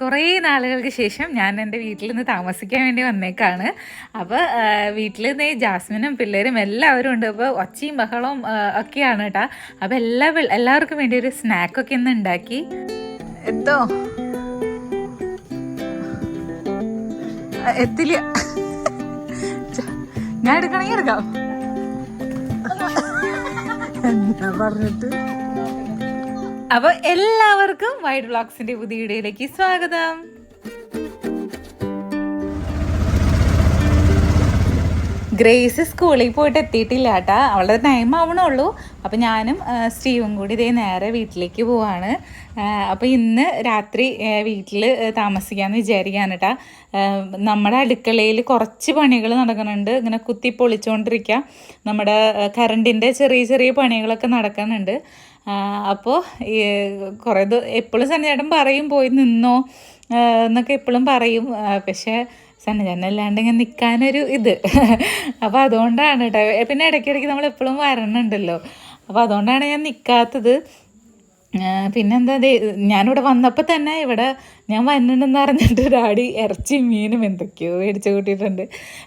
കുറേ നാളുകൾക്ക് ശേഷം ഞാൻ എന്റെ വീട്ടിൽ നിന്ന് താമസിക്കാൻ വേണ്ടി വന്നേക്കാണ്. അപ്പോൾ വീട്ടിൽ നിന്ന് ജാസ്മിനും പിള്ളേരും എല്ലാവരും ഉണ്ട്. അപ്പോൾ ഒച്ചയും ബഹളവും ഒക്കെയാണ് കേട്ടോ. അപ്പോൾ എല്ലാ എല്ലാവർക്കും വേണ്ടി ഒരു സ്നാക്കൊക്കെ ഇന്ന് ഉണ്ടാക്കി. എന്തോ? എത്തില്ല. ഞാൻ എടുക്കണമെങ്കിൽ എടുക്കാം. എന്താ പറഞ്ഞിട്ട്? അപ്പോൾ എല്ലാവർക്കും വൈഡ് വ്ളോഗ്സിന്റെ പുതിയ വീഡിയോയിലേക്ക് സ്വാഗതം. ഗ്രേസ് സ്കൂളിൽ പോയിട്ട് എത്തിയിട്ടില്ല കേട്ടാ അവളുടെ ടൈം ആവണുള്ളൂ. അപ്പം ഞാനും സ്റ്റീവും കൂടി ഇതേ നേരെ വീട്ടിലേക്ക് പോവാണ്. അപ്പോൾ ഇന്ന് രാത്രി വീട്ടിൽ താമസിക്കാമെന്ന് വിചാരിക്കുകയാണ് കേട്ടാ നമ്മുടെ അടുക്കളയിൽ കുറച്ച് പണികൾ നടക്കുന്നുണ്ട്. ഇങ്ങനെ കുത്തി പൊളിച്ചുകൊണ്ടിരിക്കുക നമ്മുടെ കറണ്ടിന്റെ ചെറിയ ചെറിയ പണികളൊക്കെ നടക്കുന്നുണ്ട്. അപ്പോൾ കുറേ എപ്പോഴും സന്നിചേട്ടൻ പറയും പോയി നിന്നോ എന്നൊക്കെ എപ്പോഴും പറയും. പക്ഷേ സന്നിചേട്ടൻ അല്ലാണ്ട് ഇങ്ങനെ നിൽക്കാനൊരു ഇത്. അപ്പോൾ അതുകൊണ്ടാണ് കേട്ടോ പിന്നെ ഇടയ്ക്കിടയ്ക്ക് നമ്മൾ എപ്പോഴും വരണുണ്ടല്ലോ. അപ്പോൾ അതുകൊണ്ടാണ് ഞാൻ നിൽക്കാത്തത് പിന്നെന്താ ദേ ഞാനിവിടെ വന്നപ്പോൾ തന്നെ ഇവിടെ ഞാൻ വന്നിട്ടുണ്ടെന്ന് അറിഞ്ഞിട്ട് ഒരാടി ഇറച്ചി മീനും എന്തൊക്കെയോ മേടിച്ചു കൂട്ടിയിട്ടുണ്ട്.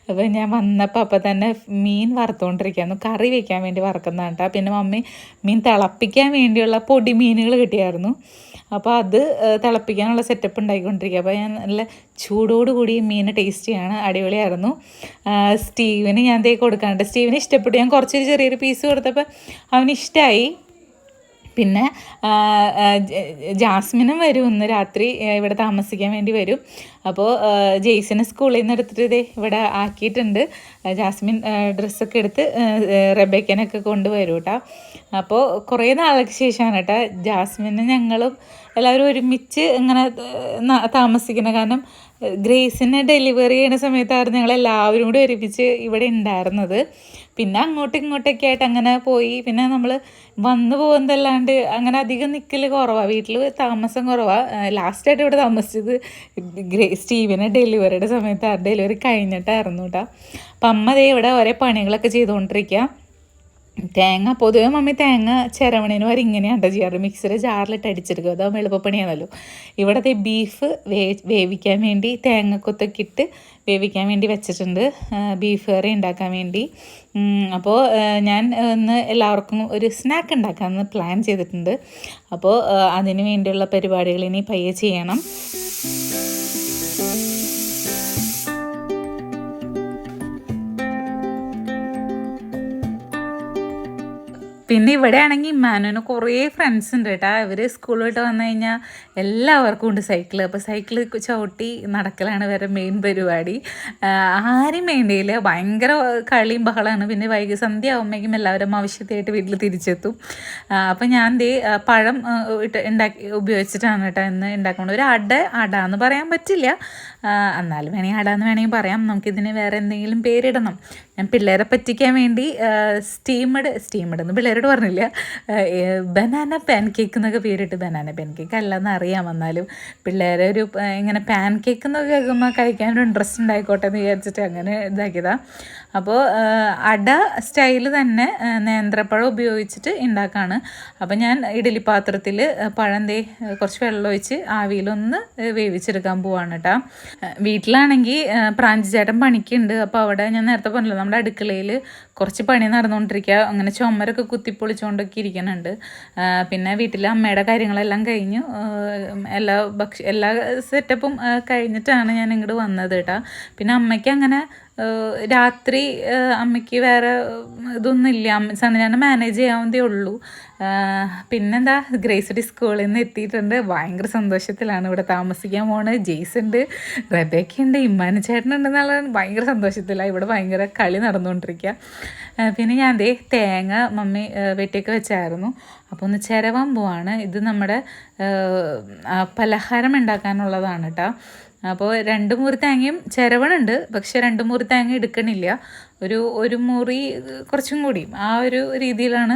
അപ്പോൾ ഞാൻ വന്നപ്പോൾ അപ്പോൾ തന്നെ മീൻ വറുത്തുകൊണ്ടിരിക്കുകയായിരുന്നു കറി വെക്കാൻ വേണ്ടി വറക്കുന്നതാണ് കേട്ടോ. പിന്നെ മമ്മി മീൻ തിളപ്പിക്കാൻ വേണ്ടിയുള്ള പൊടി മീനുകൾ കിട്ടിയായിരുന്നു. അപ്പോൾ അത് തിളപ്പിക്കാനുള്ള സെറ്റപ്പ് ഉണ്ടാക്കിക്കൊണ്ടിരിക്കുക അപ്പോൾ ഞാൻ നല്ല ചൂടോടുകൂടി മീൻ ടേസ്റ്റ് ചെയ്യാണ്. അടിപൊളിയായിരുന്നു. സ്റ്റീവിന് ഞാൻ ദേ കൊടുക്കാനുണ്ട്. സ്റ്റീവിന് ഇഷ്ടപ്പെട്ടു. ഞാൻ കുറച്ചൊരു ചെറിയൊരു പീസ് കൊടുത്തപ്പോൾ അവന് ഇഷ്ടമായി പിന്നെ ജാസ്മിനും വരും ഇന്ന് രാത്രി ഇവിടെ താമസിക്കാൻ വേണ്ടി വരും. അപ്പോൾ ജെയ്സിനെ സ്കൂളിൽ നിന്ന് എടുത്തിട്ട് ഇതേ ഇവിടെ ആക്കിയിട്ടുണ്ട്. ജാസ്മിൻ ഡ്രസ്സൊക്കെ എടുത്ത് റബേക്കനൊക്കെ കൊണ്ടുവരും കേട്ടോ. അപ്പോൾ കുറേ നാൾക്ക് ശേഷമാണ് കേട്ടോ ജാസ്മിന് ഞങ്ങളും എല്ലാവരും ഒരുമിച്ച് ഇങ്ങനെ താമസിക്കുന്നത് കാരണം ഗ്രേസിനെ ഡെലിവറി ചെയ്യുന്ന സമയത്തായിരുന്നു ഞങ്ങൾ എല്ലാവരും കൂടി ഒരുമിച്ച് ഇവിടെ ഉണ്ടായിരുന്നത്. പിന്നെ അങ്ങോട്ടും ഇങ്ങോട്ടൊക്കെ ആയിട്ട് അങ്ങനെ പോയി. പിന്നെ നമ്മൾ വന്നു പോകുന്നതല്ലാണ്ട് അങ്ങനെ അധികം നിൽക്കൽ കുറവാണ് വീട്ടിൽ താമസം കുറവാണ് ലാസ്റ്റായിട്ട് ഇവിടെ താമസിച്ചത് ഗ്രേ സ്റ്റീവിനെ ഡെലിവറിയുടെ സമയത്ത്. ആ ഡെലിവറി കഴിഞ്ഞിട്ടായിരുന്നു കേട്ടോ അപ്പം അമ്മ ദേ ഇവിടെ ഓരോ പണികളൊക്കെ ചെയ്തുകൊണ്ടിരിക്കുക തേങ്ങ പൊതുവെ മമ്മി തേങ്ങ ചിരവണേന് വരെ ഇങ്ങനെയാണ് കേട്ടോ ചെയ്യാറ്. മിക്സറ് ജാറിലിട്ട് അടിച്ചെടുക്കുക അതാകുമ്പോൾ എളുപ്പപ്പണിയാണല്ലോ. ഇവിടത്തെ ബീഫ് വേവിക്കാൻ വേണ്ടി തേങ്ങക്കൊത്തൊക്കെ ഇട്ട് വേവിക്കാൻ വേണ്ടി വെച്ചിട്ടുണ്ട്. ബീഫ് കറി ഉണ്ടാക്കാൻ വേണ്ടി. അപ്പോൾ ഞാൻ ഇന്ന് എല്ലാവർക്കും ഒരു സ്നാക്ക് ഉണ്ടാക്കാമെന്ന് പ്ലാൻ ചെയ്തിട്ടുണ്ട്. അപ്പോൾ അതിനു വേണ്ടിയുള്ള പരിപാടികൾ ഇനി പയ്യെ ചെയ്യണം. പിന്നെ ഇവിടെ ആണെങ്കിൽ മാനുവിന് കുറേ ഫ്രണ്ട്സ് ഉണ്ട് കേട്ടോ ഇവർ സ്കൂൾ വിട്ട് വന്നു കഴിഞ്ഞാൽ എല്ലാവർക്കും ഉണ്ട് സൈക്കിൾ അപ്പോൾ സൈക്കിൾ ചവിട്ടി നടക്കലാണ് വേറെ മെയിൻ പരിപാടി. ആരും വേണ്ടിയില്ല ഭയങ്കര കളിയും ബഹളമാണ് പിന്നെ വൈകി സന്ധ്യ ആകുമ്പോഴേക്കും എല്ലാവരും ആവശ്യത്തിനായിട്ട് വീട്ടിൽ തിരിച്ചെത്തും. അപ്പോൾ ഞാൻ ദേ പഴം ഇട്ട് ഉണ്ടാക്കി ഉപയോഗിച്ചിട്ടാണ് കേട്ടോ ഇന്ന് ഉണ്ടാക്കുന്നത്. ഒരു അട അട എന്ന് പറയാൻ പറ്റില്ല. എന്നാലും വേണമെങ്കിൽ അട എന്ന് വേണമെങ്കിൽ പറയാം. നമുക്കിതിന് വേറെ എന്തെങ്കിലും പേരിടണം. ഞാൻ പിള്ളേരെ പറ്റിക്കാൻ വേണ്ടി സ്റ്റീമഡ് സ്റ്റീമഡ് എന്ന് പിള്ളേരോട് പറഞ്ഞില്ല. ബനാന പാൻ കേക്ക് എന്നൊക്കെ പേരിട്ട് ബനാന പാൻ കേക്ക് അല്ലെന്ന് അറിയാം എന്നാലും പിള്ളേരെ ഒരു ഇങ്ങനെ പാൻ കേക്ക് എന്നൊക്കെ കേൾക്കുമ്പോൾ കഴിക്കാനൊരു ഇൻട്രസ്റ്റ് ഉണ്ടായിക്കോട്ടെ എന്ന് വിചാരിച്ചിട്ട് അങ്ങനെ ഇതാക്കിയതാണ് അപ്പോൾ അട സ്റ്റൈൽ തന്നെ നേന്ത്രപ്പഴം ഉപയോഗിച്ചിട്ട് ഉണ്ടാക്കാണ് അപ്പോൾ ഞാൻ ഇഡലി പാത്രത്തിൽ പഴം തേ കുറച്ച് വെള്ളം ഒഴിച്ച് ആവിയിലൊന്ന് വേവിച്ചെടുക്കാൻ പോവാണ് കേട്ടോ വീട്ടിലാണെങ്കിൽ പ്രാഞ്ചി ചേട്ടൻ പണിക്കുണ്ട്. അപ്പോൾ അവിടെ ഞാൻ നേരത്തെ പറഞ്ഞല്ലോ നമ്മുടെ അടുക്കളയിൽ കുറച്ച് പണി നടന്നുകൊണ്ടിരിക്കുക അങ്ങനെ ചുമരൊക്കെ കുത്തിപ്പൊളിച്ചുകൊണ്ടൊക്കെ ഇരിക്കുന്നുണ്ട് പിന്നെ വീട്ടിലെ അമ്മയുടെ കാര്യങ്ങളെല്ലാം കഴിഞ്ഞു. എല്ലാ ഭക്ഷ എല്ലാ സെറ്റപ്പും കഴിഞ്ഞിട്ടാണ് ഞാൻ ഇങ്ങോട്ട് വന്നത് കേട്ടോ പിന്നെ അമ്മയ്ക്ക് അങ്ങനെ രാത്രി അമ്മയ്ക്ക് വേറെ ഇതൊന്നും ഇല്ല അമ്മ സണ്ണിനെ മാനേജ് ചെയ്യാവുന്നതേ ഉള്ളൂ. പിന്നെന്താ പിന്നെന്താ? ഗ്രേസഡി സ്കൂളിൽ നിന്ന് എത്തിയിട്ടുണ്ട്. ഭയങ്കര സന്തോഷത്തിലാണ് ഇവിടെ താമസിക്കാൻ പോണത്. ജെയ്സ് ഉണ്ട് റബേക്ക ഉണ്ട് ഇമ്മാന ചേട്ടനുണ്ട് എന്നുള്ള ഭയങ്കര സന്തോഷത്തിലാണ് ഇവിടെ ഭയങ്കര കളി നടന്നുകൊണ്ടിരിക്കുക പിന്നെ ഞാൻ ദേ തേങ്ങ മമ്മി വെട്ടിയൊക്കെ വെച്ചായിരുന്നു. അപ്പോൾ ഒന്ന് ചിരവാൻ പോവാണ്. ഇത് നമ്മുടെ പലഹാരം ഉണ്ടാക്കാനുള്ളതാണ് കേട്ടോ അപ്പോൾ രണ്ട് മുറി തേങ്ങയും ചിരവണുണ്ട്. പക്ഷെ രണ്ട് മുറി തേങ്ങ എടുക്കണില്ല. ഒരു ഒരു മുറി കുറച്ചും കൂടി. ആ ഒരു രീതിയിലാണ്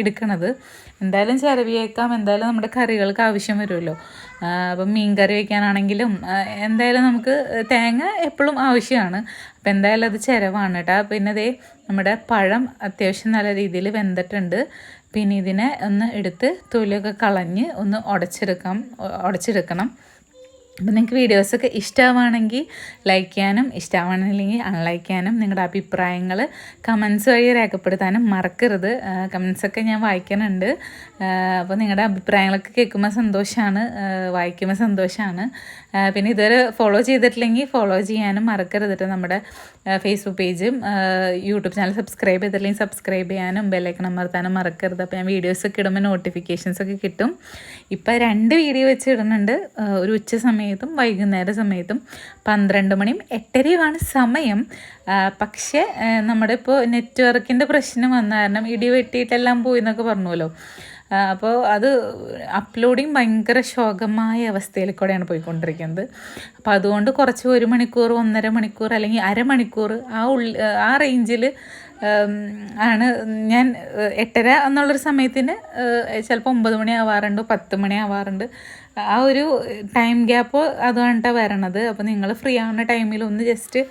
എടുക്കണത്. എന്തായാലും ചിരവിയേക്കാം. എന്തായാലും നമ്മുടെ കറികൾക്ക് ആവശ്യം വരുമല്ലോ. അപ്പം മീൻ കറി വയ്ക്കാനാണെങ്കിലും എന്തായാലും നമുക്ക് തേങ്ങ എപ്പോഴും ആവശ്യമാണ്. അപ്പം എന്തായാലും അത് ചിരവാണ് കേട്ടോ. പിന്നെ അതേ നമ്മുടെ പഴം അത്യാവശ്യം നല്ല രീതിയിൽ വെന്തിട്ടുണ്ട്. പിന്നെ ഇതിനെ ഒന്ന് എടുത്ത് തൊലിയൊക്കെ കളഞ്ഞ് ഒന്ന് ഉടച്ചെടുക്കാം ഉടച്ചെടുക്കണം. അപ്പം നിങ്ങൾക്ക് വീഡിയോസൊക്കെ ഇഷ്ടമാണെങ്കിൽ ലൈക്ക് ചെയ്യാനും ഇഷ്ടമാണെന്നില്ലെങ്കിൽ അൺലൈക്ക് ചെയ്യാനും നിങ്ങളുടെ അഭിപ്രായങ്ങൾ കമൻസ് വഴി രേഖപ്പെടുത്താനും മറക്കരുത്. കമൻസൊക്കെ ഞാൻ വായിക്കാനുണ്ട് അപ്പോൾ നിങ്ങളുടെ അഭിപ്രായങ്ങളൊക്കെ കേൾക്കുമ്പോൾ സന്തോഷമാണ് വായിക്കുമ്പോൾ സന്തോഷമാണ് പിന്നെ ഇതുവരെ ഫോളോ ചെയ്തിട്ടില്ലെങ്കിൽ ഫോളോ ചെയ്യാനും മറക്കരുത് കേട്ടോ നമ്മുടെ ഫേസ്ബുക്ക് പേജും യൂട്യൂബ് ചാനൽ സബ്സ്ക്രൈബ് ചെയ്തിട്ടില്ലെങ്കിൽ സബ്സ്ക്രൈബ് ചെയ്യാനും ബെല്ലൈക്കൺ അമർത്താനും മറക്കരുത്. അപ്പോൾ ഞാൻ വീഡിയോസ് ഒക്കെ ഇടുമ്പോൾ നോട്ടിഫിക്കേഷൻസ് ഒക്കെ കിട്ടും. ഇപ്പം രണ്ട് വീഡിയോ വെച്ച് ഇടുന്നുണ്ട്. ഒരു ഉച്ച സമയത്തും വൈകുന്നേര സമയത്തും പന്ത്രണ്ട് മണിയും എട്ടരയുമാണ് സമയം. പക്ഷേ നമ്മുടെ ഇപ്പോൾ നെറ്റ്വർക്കിന്റെ പ്രശ്നം വന്ന കാരണം ഇടി വെട്ടിയിട്ടെല്ലാം പോയി എന്നൊക്കെ പറഞ്ഞുവല്ലോ. അപ്പോൾ അത് അപ്ലോഡിങ് ഭയങ്കര ശോകമായ അവസ്ഥയിൽ കൂടെയാണ് പോയിക്കൊണ്ടിരിക്കുന്നത്. അപ്പോൾ അതുകൊണ്ട് കുറച്ച് ഒരു മണിക്കൂർ ഒന്നര മണിക്കൂർ അല്ലെങ്കിൽ അരമണിക്കൂർ ആ ഉള്ളി ആ റേഞ്ചിൽ ആണ് ഞാൻ എട്ടര എന്നുള്ളൊരു സമയത്തിന് ചിലപ്പോൾ ഒമ്പത് മണി ആവാറുണ്ട് പത്ത് മണി ആവാറുണ്ട്. ആ ഒരു ടൈം ഗ്യാപ്പ് അതുകൊണ്ടാണ് വരണത്. അപ്പോൾ നിങ്ങൾ ഫ്രീ ആവുന്ന ടൈമിൽ ഒന്ന് ജസ്റ്റ്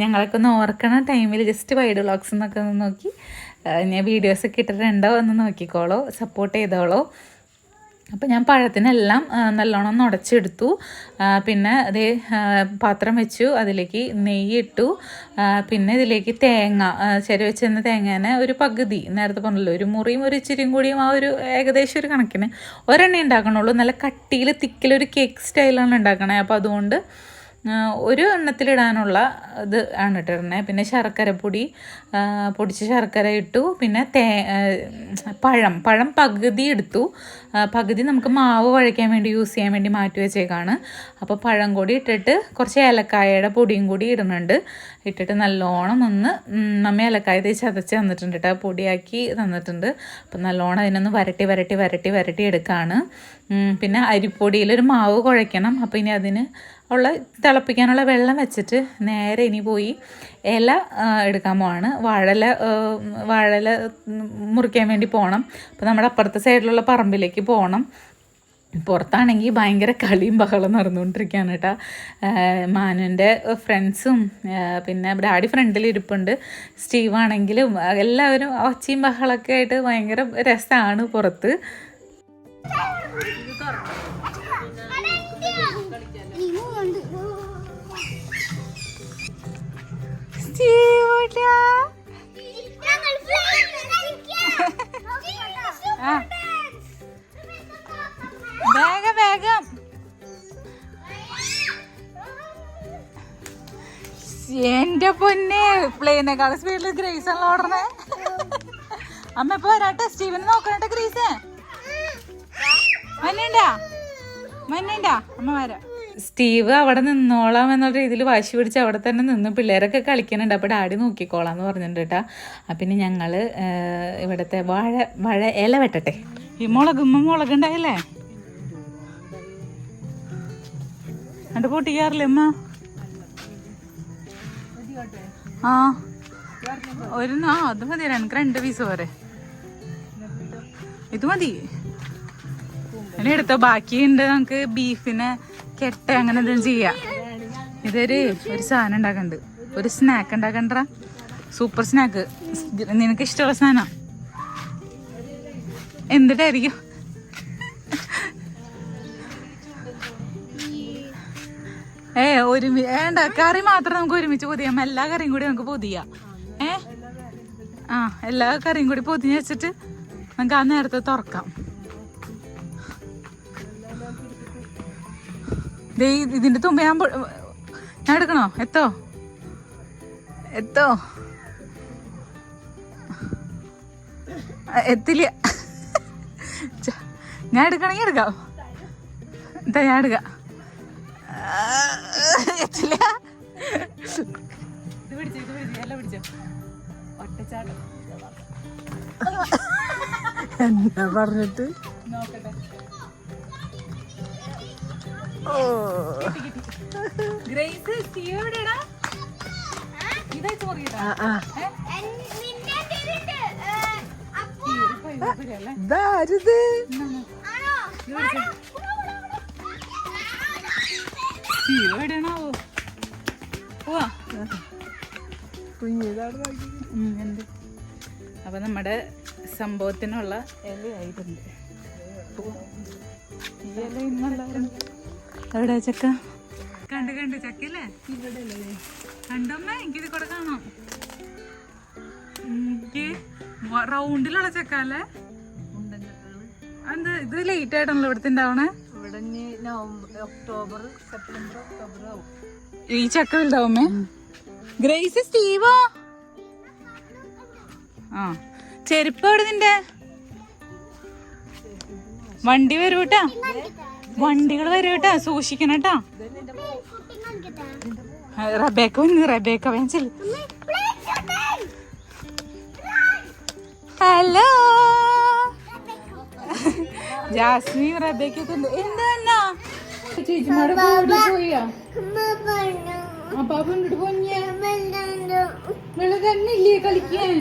ഞങ്ങളൊക്കെ ഒന്ന് ഓർക്കണ ടൈമിൽ ജസ്റ്റ് വൈഡ് വ്ളോഗ്സ് എന്നൊക്കെ ഒന്ന് നോക്കി ഞാൻ വീഡിയോസൊക്കെ ഇട്ടിട്ടുണ്ടോ എന്ന് നോക്കിക്കോളോ സപ്പോർട്ട് ചെയ്തോളോ. അപ്പോൾ ഞാൻ പഴത്തിനെല്ലാം നല്ലോണം നുടച്ചെടുത്തു. പിന്നെ അതേ പാത്രം വെച്ചു അതിലേക്ക് നെയ്യിട്ടു പിന്നെ ഇതിലേക്ക് തേങ്ങ ചെരി വെച്ചിരുന്ന തേങ്ങേനെ ഒരു പകുതി നേരത്തെ പറഞ്ഞല്ലോ ഒരു മുറിയും ഒരു ഇച്ചിരിയും കൂടിയും ആ ഒരു ഏകദേശം ഒരു കണക്കിന് ഒരെണ്ണേ ഉണ്ടാക്കണുള്ളൂ. നല്ല കട്ടിയിൽ തിക്കിലൊരു കേക്ക് സ്റ്റൈലാണ് ഉണ്ടാക്കണേ. അപ്പോൾ അതുകൊണ്ട് ഒരു എണ്ണത്തിലിടാനുള്ള ഇത് ആണ് ഇട്ടിരുന്നത് പിന്നെ ശർക്കരപ്പൊടി പൊടി പൊടിച്ച ശർക്കര ഇട്ടു. പിന്നെ തേ പഴം പഴം പകുതി എടുത്തു. പകുതി നമുക്ക് മാവ് കുഴയ്ക്കാൻ വേണ്ടി യൂസ് ചെയ്യാൻ വേണ്ടി മാറ്റി വെച്ചേക്കാണ്. അപ്പോൾ പഴം കൂടി ഇട്ടിട്ട് കുറച്ച് ഏലക്കായയുടെ പൊടിയും കൂടി ഇടുന്നുണ്ട്. ഇട്ടിട്ട് നല്ലോണം ഒന്ന് നമ്മ ഏലക്കായ തേച്ച് ചതച്ച് തന്നിട്ടുണ്ട് കേട്ടോ. പൊടിയാക്കി തന്നിട്ടുണ്ട്. അപ്പം നല്ലോണം അതിനൊന്ന് വരട്ടി വരട്ടി വരട്ടി വരട്ടി എടുക്കുകയാണ് പിന്നെ പിന്നെ അരിപ്പൊടിയിലൊരു മാവ് കുഴയ്ക്കണം. അപ്പോൾ ഇനി അതിന് ഉള്ള തിളപ്പിക്കാനുള്ള വെള്ളം വെച്ചിട്ട് നേരെ ഇനി പോയി ഇല എടുക്കാൻ പോവാണ്. വാഴല വാഴല മുറിക്കാൻ വേണ്ടി പോകണം അപ്പോൾ നമ്മുടെ അപ്പുറത്തെ സൈഡിലുള്ള പറമ്പിലേക്ക് പോകണം പുറത്താണെങ്കിൽ ഭയങ്കര കളിയും ബഹളം നടന്നുകൊണ്ടിരിക്കുകയാണ് കേട്ടോ. മാനുവിന്റെ ഫ്രണ്ട്സും പിന്നെ ഡാഡി ഫ്രണ്ടിൽ ഇരിപ്പുണ്ട്. സ്റ്റീവ് ആണെങ്കിലും എല്ലാവരും ഒച്ചയും ബഹളമൊക്കെ ആയിട്ട് ഭയങ്കര രസമാണ് പുറത്ത്. ആ. എന്റെ പൊന്നെ പ്ലെയിനേക്കാൾ സ്പീഡിൽ ഗ്രേസ് ആണല്ലോ ഓടണേ. അമ്മ ഇപ്പൊ വരാട്ടെ. Steven നോക്കണട്ടെ grace മഞ്ഞണ്ടാ? മഞ്ഞണ്ടാ? അമ്മ വരാം. സ്റ്റീവ് അവിടെ നിന്നോളാം എന്നുള്ള രീതിയിൽ വാശി പിടിച്ച് അവിടെ തന്നെ നിന്ന് പിള്ളേരൊക്കെ കളിക്കുന്നുണ്ട്. അപ്പോൾ ഡാഡി നോക്കിക്കോളാം എന്ന് പറഞ്ഞിട്ടുണ്ട് കേട്ടോ. അപ്പം പിന്നെ ഞങ്ങൾ ഇവിടുത്തെ വാഴ വാഴ ഇല വെട്ടട്ടെ. ഈ മുളക് മുളക് ഉണ്ടായില്ലേ? പൊട്ടിക്കാറില്ലേ അമ്മ ആ. ഒരു ആ അത് മതി എനിക്ക് രണ്ട് പീസ് പോരെ. ഇത് മതി. എടുത്തോ നമുക്ക് ബീഫിനെ കെട്ട അങ്ങനെ എന്തെങ്കിലും ചെയ്യാം. ഇതൊരു ഒരു സാധനം ഉണ്ടാക്കണ്ട്. ഒരു സ്നാക്ക് ഉണ്ടാക്കണ്ട സൂപ്പർ സ്നാക്ക് നിനക്ക് ഇഷ്ടമുള്ള സാധനം? എന്തിട്ടായിരിക്കും? ഏ ഒരുമി വേണ്ട കറി മാത്രം നമുക്ക് ഒരുമിച്ച് പൊതിയാം. എല്ലാ കറിയും കൂടി നമുക്ക് പൊതിയാം. ഏ? ആ എല്ലാ കറിയും കൂടി പൊതിഞ്ഞ് വെച്ചിട്ട് നമുക്ക് ആ നേരത്തെ തുറക്കാം. ഇതിന്റെ തുമ്പ ഞാൻ ഞാൻ എടുക്കണോ? എത്തോ? എത്തോ? എത്തില്ല. ഞാൻ എടുക്കണമെങ്കിൽ എടുക്കാം. എന്താ ഞാൻ എടുക്കാം. എത്തില്ല. ഇത് പിടിച്ചോ ഇത് പിടിച്ചോ എല്ലാം പിടിച്ചോ. എന്നാ പറഞ്ഞിട്ട്? ഓ. ഗ്രേസ് എവിടെയാടാ? ഇത് എവിടെയാണാവോ പോവാ കുഞ്ഞിതാണ് ഉണ്ട് അപ്പൊ നമ്മുടെ സംഭവത്തിനുള്ള ഇലയായിട്ടുണ്ട് പോവാം. എവിടെ ചക്ക? കണ്ട് കണ്ട് ചക്കല്ലേ കണ്ടമ്മ എനിക്കിത് കൂടെ കാണാം. എനിക്ക് റൗണ്ടിലുള്ള ചക്ക അല്ലേ? എന്ത് ഇത് ലേറ്റ് ആയിട്ടാണല്ലോ ഇവിടുത്തെ ഉണ്ടാവണേ? ഇവിടെ ഇനി നവംബർ ഒക്ടോബർ സെപ്റ്റംബർ ഒക്ടോബർ ആവും. ഈ ചക്ക വലുതാവുമേ? Grace Stevo? ആ ചെരുപ്പ് എവിടെ നിന്റെ? വണ്ടി വരൂട്ടാ വണ്ടികൾ വരൂട്ടാ സൂക്ഷിക്കണം കേട്ടാ റബേക്ക വന്ന് റബേക്ക ചെല്ല് ഹലോ. ജാസ്മിൻ റബേക്കൊക്കെ ഉണ്ട്. എന്താ ചേച്ചിമാരുടെ വീട്ടിൽ പോയാ അപ്പൊ കൊണ്ടിട്ട് പോഞ്ഞ വെള്ളം തന്നില്ലേ കളിക്കാൻ?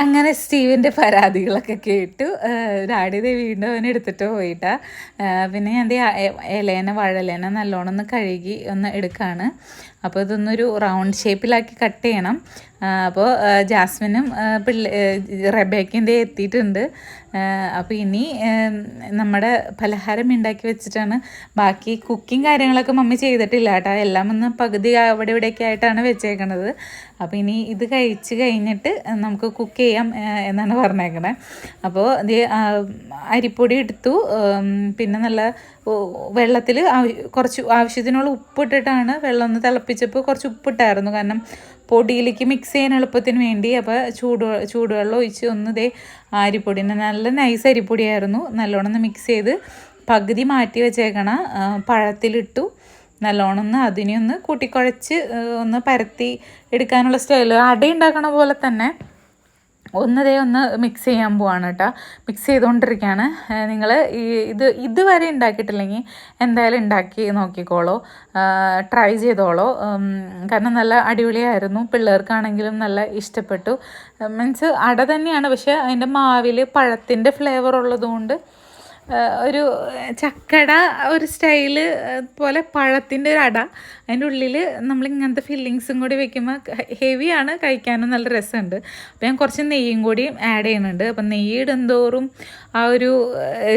അങ്ങനെ സ്റ്റീവിന്റെ പരാതികളൊക്കെ കേട്ടു. ഡാഡി ദേ വീണ്ടും അവനെ എടുത്തിട്ട് പോയിട്ടാ. പിന്നെ ഞാൻ ഇലേന വാഴലേന നല്ലോണം ഒന്ന് കഴുകി ഒന്ന് എടുക്കുകയാണ് അപ്പോൾ ഇതൊന്നൊരു റൗണ്ട് ഷേപ്പിലാക്കി കട്ട് ചെയ്യണം. അപ്പോൾ ജാസ്മിനും പിള്ള പിള്ളേ റബേക്കും എത്തിയിട്ടുണ്ട്. അപ്പോൾ ഇനി നമ്മുടെ പലഹാരം ഉണ്ടാക്കി വെച്ചിട്ടാണ് ബാക്കി കുക്കിംഗ് കാര്യങ്ങളൊക്കെ മമ്മി ചെയ്തിട്ടില്ല കേട്ടോ. എല്ലാം ഒന്ന് പകുതി അവിടെ ഇവിടെയൊക്കെ ആയിട്ടാണ് വെച്ചേക്കണത്. അപ്പോൾ ഇനി ഇത് കഴിച്ച് കഴിഞ്ഞിട്ട് നമുക്ക് കുക്ക് ചെയ്യാം എന്നാണ് പറഞ്ഞേക്കണേ. അപ്പോൾ ഇത് അരിപ്പൊടി എടുത്തു. പിന്നെ നല്ല വെള്ളത്തിൽ കുറച്ച് ആവശ്യത്തിനുള്ള ഉപ്പിട്ടിട്ടാണ് വെള്ളം ഒന്ന് തിളപ്പിച്ചപ്പോൾ കുറച്ച് ഉപ്പിട്ടായിരുന്നു. കാരണം പൊടിയിലേക്ക് മിക്സ് ചെയ്യാൻ എളുപ്പത്തിന് വേണ്ടി അപ്പോൾ ചൂട് ചൂടുവെള്ളം ഒഴിച്ച് ഒന്ന് ഇതേ അരിപ്പൊടി നല്ല നൈസ് അരിപ്പൊടിയായിരുന്നു. നല്ലോണം ഒന്ന് മിക്സ് ചെയ്ത് പകുതി മാറ്റി വെച്ചേക്കണ പഴത്തിലിട്ടു. നല്ലോണം ഒന്ന് അതിനെ ഒന്ന് കൂട്ടിക്കുഴച്ച് ഒന്ന് പരത്തി എടുക്കാനുള്ള സ്റ്റൈൽ അട ഉണ്ടാക്കണ പോലെ തന്നെ ഒന്നതേ ഒന്ന് മിക്സ് ചെയ്യാൻ പോവാണ് കേട്ടോ മിക്സ് ചെയ്തുകൊണ്ടിരിക്കുകയാണ് നിങ്ങൾ ഈ ഇത് ഇതുവരെ ഉണ്ടാക്കിയിട്ടില്ലെങ്കിൽ എന്തായാലും ഉണ്ടാക്കി നോക്കിക്കോളൂ. ട്രൈ ചെയ്തോളൂ. കാരണം നല്ല അടിപൊളിയായിരുന്നു. പിള്ളേർക്കാണെങ്കിലും നല്ല ഇഷ്ടപ്പെട്ടു. മീൻസ് അട തന്നെയാണ്. പക്ഷെ അതിന്റെ മാവിൽ പഴത്തിന്റെ ഫ്ലേവർ ഉള്ളതുകൊണ്ട് ഒരു ചക്കട ഒരു സ്റ്റൈൽ പോലെ പഴത്തിന്റെ ഒരു അട അതിന്റെ ഉള്ളിൽ നമ്മൾ ഇങ്ങനത്തെ ഫില്ലിങ്സും കൂടി വെക്കുമ്പോൾ ഹെവിയാണ് കഴിക്കാനും നല്ല രസമുണ്ട്. അപ്പോൾ ഞാൻ കുറച്ച് നെയ്യും കൂടി ആഡ് ചെയ്യുന്നുണ്ട്. അപ്പം നെയ്യ് ഇടുന്തോറും ആ ഒരു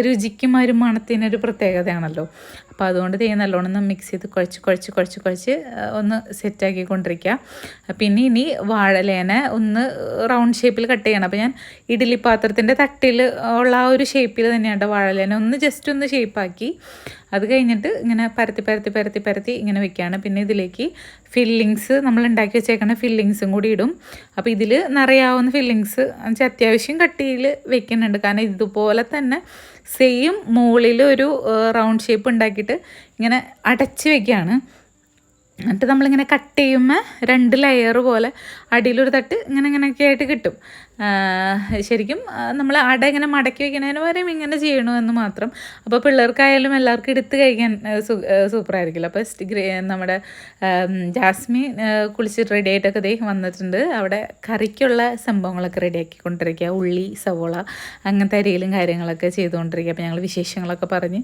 രുചിക്കും ആ ഒരു മണത്തിനൊരു പ്രത്യേകതയാണല്ലോ. അപ്പോൾ അതുകൊണ്ട് തേ നല്ലോണം ഒന്ന് മിക്സ് ചെയ്ത് കുഴച്ച് കുഴച്ച് കുഴച്ച് കുഴച്ച് ഒന്ന് സെറ്റാക്കി കൊണ്ടിരിക്കുക. പിന്നെ ഇനി വാഴലേന ഒന്ന് റൗണ്ട് ഷേപ്പിൽ കട്ട് ചെയ്യണം. അപ്പോൾ ഞാൻ ഇഡ്ഡലി പാത്രത്തിന്റെ തട്ടിൽ ഉള്ള ആ ഒരു ഷേപ്പിൽ തന്നെയാണ് വാഴലേന ഒന്ന് ജസ്റ്റ് ഒന്ന് ഷേപ്പാക്കി അത് കഴിഞ്ഞിട്ട് ഇങ്ങനെ പരത്തി പരത്തി പരത്തി പരത്തി ഇങ്ങനെ വെക്കുകയാണ് പിന്നെ ഇതിലേക്ക് ഫില്ലിങ്സ് നമ്മൾ ഉണ്ടാക്കി വെച്ചേക്കണ ഫില്ലിങ്സും കൂടി ഇടും. അപ്പോൾ ഇതിൽ നിറയാവുന്ന ഫില്ലിങ്സ് എന്നുവെച്ചാൽ അത്യാവശ്യം കട്ടിയിൽ വെക്കുന്നുണ്ട്. കാരണം ഇതുപോലെ തന്നെ സെയിം മുകളിൽ ഒരു റൗണ്ട് ഷേപ്പ് ഉണ്ടാക്കിയിട്ട് ഇങ്ങനെ അടച്ച് വെക്കുകയാണ് എന്നിട്ട് നമ്മളിങ്ങനെ കട്ട് ചെയ്യുമ്പോൾ രണ്ട് ലെയർ പോലെ അടിയിലൊരു തട്ട് ഇങ്ങനെ ഇങ്ങനെയൊക്കെ ആയിട്ട് കിട്ടും. ശരിക്കും നമ്മൾ അട ഇങ്ങനെ മടക്കി വയ്ക്കുന്നതിന് പകരം ഇങ്ങനെ ചെയ്യണമെന്ന് മാത്രം. അപ്പോൾ പിള്ളേർക്കായാലും എല്ലാവർക്കും എടുത്ത് കഴിക്കാൻ സൂപ്പറായിരിക്കില്ല. അപ്പോൾ നമ്മുടെ ജാസ്മി ജാസ്മിൻ ആ, കുളിച്ച് റെഡി ആയിട്ടൊക്കെ ദേ വന്നിട്ടുണ്ട്. അവിടെ കറിക്കുള്ള സംഭവങ്ങളൊക്കെ റെഡിയാക്കി കൊണ്ടിരിക്കുക ഉള്ളി സവോള അങ്ങനത്തെ അരിയിലും കാര്യങ്ങളൊക്കെ ചെയ്തുകൊണ്ടിരിക്കുക അപ്പോൾ ഞങ്ങൾ വിശേഷങ്ങളൊക്കെ പറഞ്ഞ്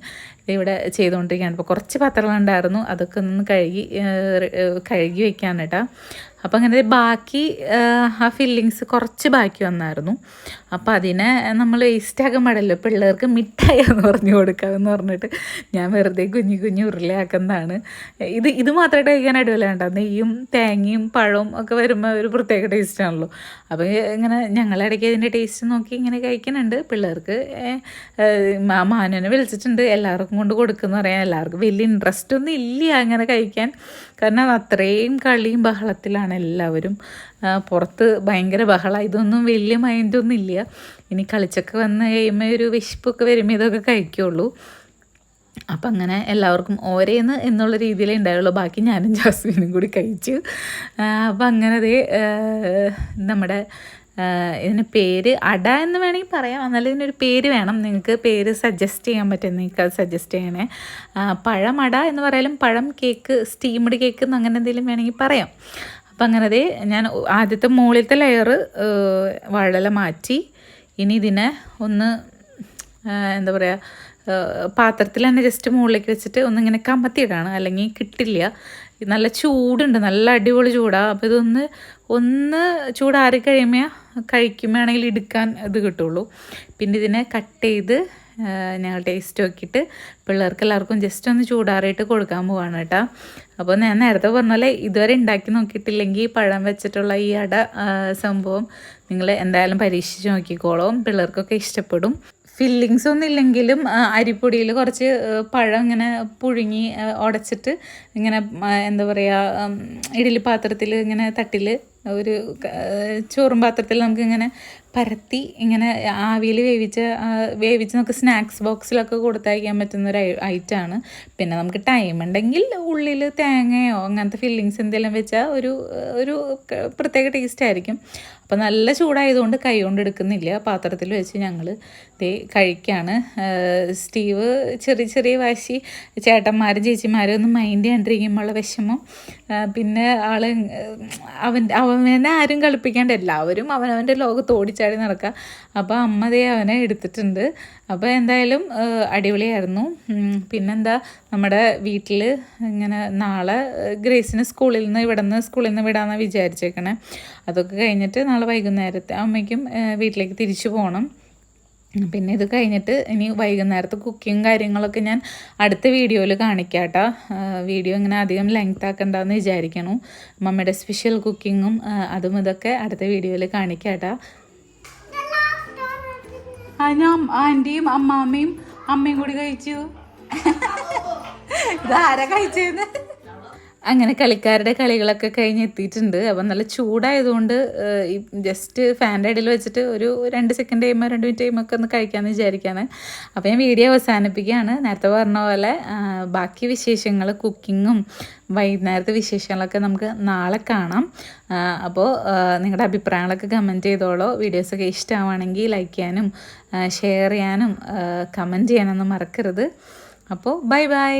ഇവിടെ ചെയ്തുകൊണ്ടിരിക്കുകയാണ് അപ്പോൾ കുറച്ച് പാത്രങ്ങളുണ്ടായിരുന്നു. അതൊക്കെ ഒന്ന് കഴുകി കഴുകി വെക്കാൻ കേട്ടോ. അപ്പോൾ അങ്ങനെ ബാക്കി ആ, ഫില്ലിങ്സ് കുറച്ച് ബാക്കി വന്നായിരുന്നു. അപ്പോൾ അതിനെ നമ്മൾ വേസ്റ്റാക്കാൻ പാടില്ല. പിള്ളേർക്ക് മിഠായി എന്ന് പറഞ്ഞു കൊടുക്കാമെന്ന് പറഞ്ഞിട്ട് ഞാൻ വെറുതെ കുഞ്ഞു കുഞ്ഞു ഉരുളയാക്കുന്നതാണ്. ഇത് ഇത് മാത്രമായിട്ട് കഴിക്കാൻ അടിപൊളി വേണ്ട നെയ്യും തേങ്ങയും പഴവും ഒക്കെ വരുമ്പോൾ ഒരു പ്രത്യേക ടേസ്റ്റാണല്ലോ അപ്പോൾ ഇങ്ങനെ ഞങ്ങളിടയ്ക്ക് ഇതിന്റെ ടേസ്റ്റ് നോക്കി ഇങ്ങനെ കഴിക്കുന്നുണ്ട്. പിള്ളേർക്ക് മാനനെ വിളിച്ചിട്ടുണ്ട്. എല്ലാവർക്കും കൊണ്ട് കൊടുക്കുന്ന പറയാൻ എല്ലാവർക്കും വലിയ ഇൻട്രസ്റ്റ് ഒന്നും ഇല്ല അങ്ങനെ കഴിക്കാൻ. കാരണം അത്രയും കളിയും ബഹളത്തിലാണ് എല്ലാവരും. പുറത്ത് ഭയങ്കര ബഹളം. ഇതൊന്നും വലിയ മൈൻഡൊന്നും ഇല്ല. ഇനി കളിച്ചൊക്കെ വന്ന് കഴിയുമ്പോൾ ഒരു വിശപ്പൊക്കെ വരുമ്പോൾ ഇതൊക്കെ കഴിക്കുള്ളൂ. അപ്പം അങ്ങനെ എല്ലാവർക്കും ഓരേന്ന് എന്നുള്ള രീതിയിലേ ഉണ്ടായുള്ളൂ. ബാക്കി ഞാനും ജാസ്മിനും കൂടി കഴിച്ചു. അപ്പം അങ്ങനെ അതേ നമ്മുടെ ഇതിന് പേര് അട എന്ന് വേണമെങ്കിൽ പറയാം. എന്നാലും ഇതിനൊരു പേര് വേണം. നിങ്ങൾക്ക് പേര് സജസ്റ്റ് ചെയ്യാൻ പറ്റും. നിങ്ങൾക്ക് സജസ്റ്റ് ചെയ്യണേ. പഴം പഴമട എന്ന് പറയാലും പഴം കേക്ക് സ്റ്റീംഡ് കേക്ക് എന്ന് അങ്ങനെ എന്തെങ്കിലും വേണമെങ്കിൽ പറയാം. അപ്പം അങ്ങനെ ഞാൻ ആദ്യത്തെ മുകളിലത്തെ ലെയർ വാഴല മാറ്റി. ഇനി ഇതിനെ ഒന്ന് എന്താ പറയുക പാത്രത്തിൽ തന്നെ ജസ്റ്റ് മുകളിലേക്ക് വെച്ചിട്ട് ഒന്നിങ്ങനെ കമത്തിയിടാണ്. അല്ലെങ്കിൽ കിട്ടില്ല. നല്ല ചൂടുണ്ട് നല്ല അടിപൊളി ചൂടാണ് അപ്പോൾ ഇതൊന്ന് ഒന്ന് ചൂടാറി കഴിയുമ്പോൾ കഴിക്കുമ്പോഴാണെങ്കിൽ എടുക്കാൻ ഇത് കിട്ടുള്ളൂ. പിന്നെ ഇതിനെ കട്ട് ചെയ്ത് ഞങ്ങൾ ടേസ്റ്റ് നോക്കിയിട്ട് പിള്ളേർക്ക് എല്ലാവർക്കും ജസ്റ്റ് ഒന്ന് ചൂടാറിയിട്ട് കൊടുക്കാൻ പോവാണ് കേട്ടോ. അപ്പോൾ ഞാൻ നേരത്തെ പറഞ്ഞ പോലെ ഇതുവരെ ഉണ്ടാക്കി നോക്കിയിട്ടില്ലെങ്കിൽ പഴം വെച്ചിട്ടുള്ള ഈ അട സംഭവം നിങ്ങൾ എന്തായാലും പരീക്ഷിച്ച് നോക്കിക്കോളും. പിള്ളേർക്കൊക്കെ ഇഷ്ടപ്പെടും. ഫില്ലിങ്സ് ഒന്നും ഇല്ലെങ്കിലും അരിപ്പൊടിയിൽ കുറച്ച് പഴം ഇങ്ങനെ പുഴുങ്ങി ഉടച്ചിട്ട് ഇങ്ങനെ എന്താ പറയുക ഇഡലി പാത്രത്തിൽ ഇങ്ങനെ തട്ടിൽ ഒരു ചോറും പാത്രത്തിൽ നമുക്ക് ഇങ്ങനെ പരത്തി ഇങ്ങനെ ആവിയിൽ വേവിച്ച വേവിച്ച് നമുക്ക് സ്നാക്സ് ബോക്സിലൊക്കെ കൊടുത്തയക്കാൻ പറ്റുന്ന ഒരു ഐറ്റമാണ്. പിന്നെ നമുക്ക് ടൈം ഉണ്ടെങ്കിൽ ഉള്ളിൽ തേങ്ങയോ അങ്ങനത്തെ ഫില്ലിങ്സ് എന്തെങ്കിലും വെച്ചാൽ ഒരു ഒരു പ്രത്യേക ടേസ്റ്റ് ആയിരിക്കും. അപ്പോൾ നല്ല ചൂടായതുകൊണ്ട് കൈ കൊണ്ട് എടുക്കുന്നില്ല. പാത്രത്തിൽ വെച്ച് ഞങ്ങൾ ദേ കഴിക്കുകയാണ് സ്റ്റീവ് ചെറിയ ചെറിയ വാശി. ചേട്ടന്മാരും ചേച്ചിമാരും ഒന്നും മൈൻഡ് ചെയ്യാണ്ടിരിക്കുമ്പോഴുള്ള വിഷമം. പിന്നെ ആൾ അവൻ അവനെ ആരും കളിപ്പിക്കാണ്ട് എല്ലാവരും അവനവന്റെ ലോകത്ത് ഓടിച്ചാടി നടക്കുക അപ്പോൾ അമ്മതേ അവനെ എടുത്തിട്ടുണ്ട്. അപ്പോൾ എന്തായാലും അടിപൊളിയായിരുന്നു. പിന്നെന്താ നമ്മുടെ വീട്ടിൽ ഇങ്ങനെ നാളെ ഗ്രേസിന് സ്കൂളിൽ നിന്ന് ഇവിടെ നിന്ന് സ്കൂളിൽ നിന്ന് വിടാമെന്നാണ് വിചാരിച്ചേക്കണേ. അതൊക്കെ കഴിഞ്ഞിട്ട് നാളെ വൈകുന്നേരത്തെ അമ്മയ്ക്കും വീട്ടിലേക്ക് തിരിച്ചു പോകണം പിന്നെ ഇത് കഴിഞ്ഞിട്ട് ഇനി വൈകുന്നേരത്തെ കുക്കിങ് കാര്യങ്ങളൊക്കെ ഞാൻ അടുത്ത വീഡിയോയിൽ കാണിക്കാം കേട്ടോ വീഡിയോ ഇങ്ങനെ അധികം ലെങ്ത് ആക്കണ്ടെന്ന് വിചാരിക്കണു. മമ്മയുടെ സ്പെഷ്യൽ കുക്കിങ്ങും അതും ഇതൊക്കെ അടുത്ത വീഡിയോയിൽ കാണിക്കാം കേട്ടോ ആ ഞാൻ ആന്റിയും അമ്മാമ്മയും അമ്മയും കൂടി കഴിച്ചു. ഇതാരാ കഴിച്ചതെന്ന് അങ്ങനെ കളിക്കാരുടെ കളികളൊക്കെ കഴിഞ്ഞ് എത്തിയിട്ടുണ്ട്. അപ്പം നല്ല ചൂടായതുകൊണ്ട് ഈ ജസ്റ്റ് ഫാന്റെ ഇടയിൽ വെച്ചിട്ട് ഒരു രണ്ട് സെക്കൻഡ് ടൈമോ രണ്ട് മിനിറ്റ് ടൈമോ ഒക്കെ ഒന്ന് കഴിക്കാമെന്ന് വിചാരിക്കുകയാണ് അപ്പോൾ ഞാൻ വീഡിയോ അവസാനിപ്പിക്കുകയാണ്. നേരത്തെ പറഞ്ഞ പോലെ ബാക്കി വിശേഷങ്ങൾ കുക്കിങ്ങും വൈകുന്നേരത്തെ വിശേഷങ്ങളൊക്കെ നമുക്ക് നാളെ കാണാം. അപ്പോൾ നിങ്ങളുടെ അഭിപ്രായങ്ങളൊക്കെ കമന്റ് ചെയ്തോളൂ. വീഡിയോസൊക്കെ ഇഷ്ടമാണെങ്കിൽ ലൈക്ക് ചെയ്യാനും ഷെയർ ചെയ്യാനും കമന്റ് ചെയ്യാനൊന്നും മറക്കരുത്. അപ്പോൾ ബൈ ബൈ